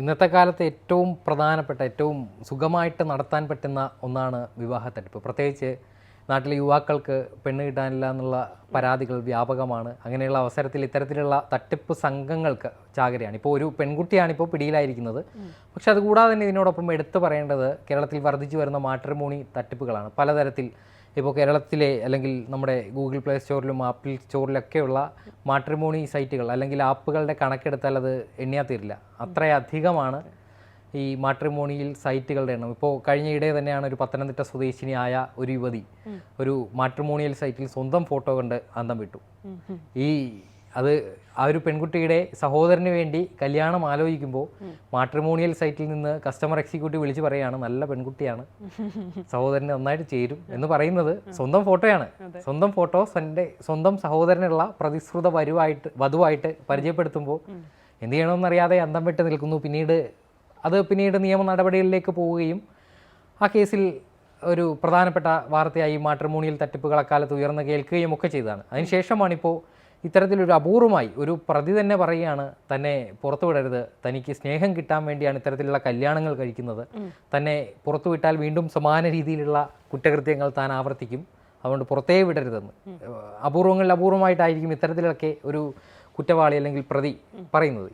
ഇന്നത്തെ കാലത്ത് ഏറ്റവും പ്രധാനപ്പെട്ട ഏറ്റവും സുഖമായിട്ട് നടത്താൻ പറ്റുന്ന ഒന്നാണ് വിവാഹ തട്ടിപ്പ് പ്രത്യേകിച്ച് നാട്ടിലെ യുവാക്കൾക്ക് പെണ്ണ് കിട്ടാനില്ല എന്നുള്ള പരാതികൾ വ്യാപകമാണ്. അങ്ങനെയുള്ള അവസരത്തിൽ ഇത്തരത്തിലുള്ള തട്ടിപ്പ് സംഘങ്ങൾക്ക് ചാകരയാണ്. ഇപ്പോൾ ഒരു പെൺകുട്ടിയാണ് ഇപ്പോൾ പിടിയിലായിരിക്കുന്നത്. പക്ഷെ അതുകൂടാതെ തന്നെ ഇതിനോടൊപ്പം എടുത്തു പറയേണ്ടത് കേരളത്തിൽ വർദ്ധിച്ചു വരുന്ന മാട്രിമോണി തട്ടിപ്പുകളാണ്. പലതരത്തിൽ ഇപ്പോൾ കേരളത്തിലെ അല്ലെങ്കിൽ നമ്മുടെ ഗൂഗിൾ പ്ലേ സ്റ്റോറിലും ആപ്പിൾ സ്റ്റോറിലൊക്കെയുള്ള മാട്രിമോണി സൈറ്റുകൾ അല്ലെങ്കിൽ ആപ്പുകളുടെ കണക്കെടുത്താൽ അത് എണ്ണിയാ തീരില്ല അത്രയധികമാണ് ഈ മാട്രിമോണിയിൽ സൈറ്റുകളുടെ എണ്ണം. ഇപ്പോൾ കഴിഞ്ഞയിടെ തന്നെയാണ് ഒരു പത്തനംതിട്ട സ്വദേശിനിയായ ഒരു യുവതി ഒരു മാട്രിമോണിയൽ സൈറ്റിൽ സ്വന്തം ഫോട്ടോ കണ്ട് അന്തം വിട്ടു. ഈ അത് ആ ഒരു പെൺകുട്ടിയുടെ സഹോദരന് വേണ്ടി കല്യാണം ആലോചിക്കുമ്പോൾ മാട്രിമോണിയൽ സൈറ്റിൽ നിന്ന് കസ്റ്റമർ എക്സിക്യൂട്ടീവ് വിളിച്ച് പറയുകയാണ് നല്ല പെൺകുട്ടിയാണ്. സഹോദരന് നന്നായിട്ട് ചേരും എന്ന് പറയുന്നത് സ്വന്തം ഫോട്ടോയാണ്. സ്വന്തം ഫോട്ടോ തന്റെ സ്വന്തം സഹോദരനുള്ള പ്രതിശ്രുത വരുവായിട്ട് വധുവായിട്ട് പരിചയപ്പെടുത്തുമ്പോൾ എന്ത് ചെയ്യണമെന്നറിയാതെ അന്തം വിട്ട് നിൽക്കുന്നു. പിന്നീട് അത് പിന്നീട് നിയമ നടപടികളിലേക്ക് പോവുകയും ആ കേസിൽ ഒരു പ്രധാനപ്പെട്ട വാർത്തയായി മാട്രിമോണിയൽ തട്ടിപ്പുകൾ അക്കാലത്ത് ഉയർന്നു കേൾക്കുകയും ഒക്കെ ചെയ്തതാണ്. അതിനുശേഷമാണിപ്പോൾ ഇത്തരത്തിലൊരു അപൂർവമായി ഒരു പ്രതി തന്നെ പറയുകയാണ് തന്നെ പുറത്തുവിടരുത്. തനിക്ക് സ്നേഹം കിട്ടാൻ വേണ്ടിയാണ് ഇത്തരത്തിലുള്ള കല്യാണങ്ങൾ കഴിക്കുന്നത്. തന്നെ പുറത്തുവിട്ടാൽ വീണ്ടും സമാന രീതിയിലുള്ള കുറ്റകൃത്യങ്ങൾ താൻ ആവർത്തിക്കും. അതുകൊണ്ട് പുറത്തേ വിടരുതെന്ന്. അപൂർവങ്ങളിൽ അപൂർവമായിട്ടായിരിക്കും ഇത്തരത്തിലൊക്കെ ഒരു കുറ്റവാളി അല്ലെങ്കിൽ പ്രതി പറയുന്നത്.